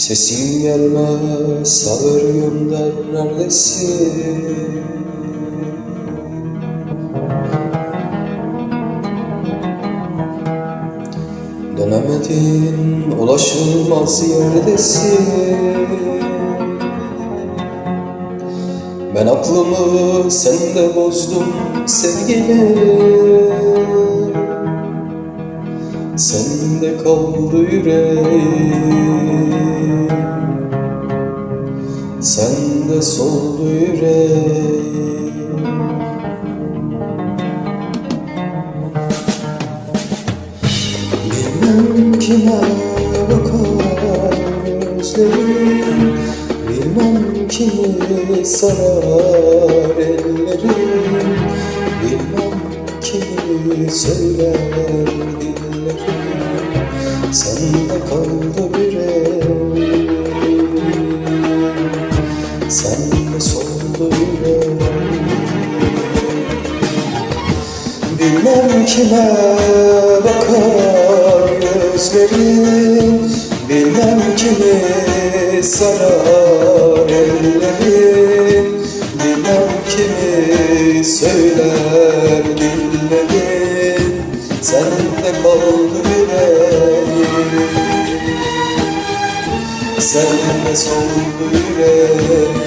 Sesin gelmez haber gönder neredesin? Dönemedin ulaşılmaz yerdesin. Ben aklımı sende bozdum sevgilim Sende kaldı yüreğim. Sende soldu yüreğim. Bilmem kime bakar gözlerim. Bilmem kimi sarar ellerim kaldı yüreğim Sende soldu yüreğim Bilmem kime bakar gözlerin. Bilmem kimi sarar ellerin. Bilmem kimi söyler dillerin. Sende kaldı Sende soldu yüreğim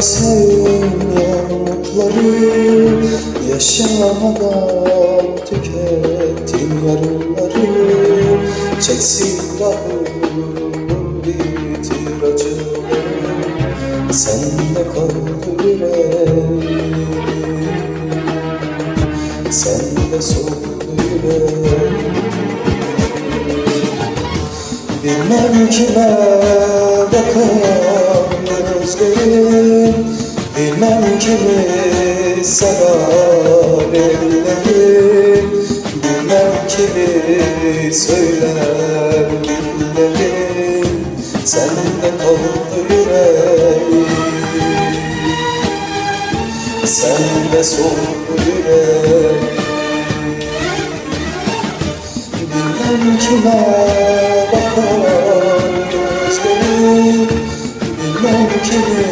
sevmeyen umutları Yaşamadan tükettim yarınları. Çek silahı bitir acıları Sende kaldı yüreğim Sende soldu yüreğim Bilmem kime bakar gözlerim Bilmem kimi sarar ellerim Bilmem kimi söyler dillerim Sende kaldı yüreğim Sende soldu yüreğim. Bilmem kime Kimi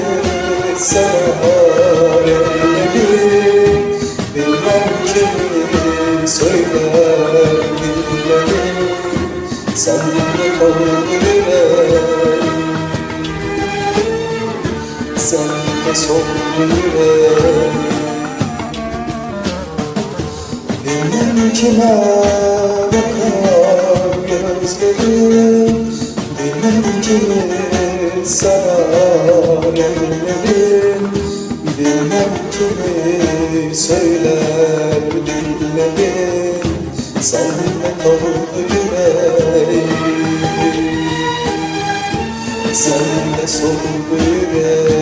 sever ellerim Bilmem söyler dillerim Sende kalır yüreğim soldu yüreğim Bilmem kime bakar gözlerim. Bilmem kimi söyler dillerim Sende kaldı yüreğim. Sende soldu yüreğim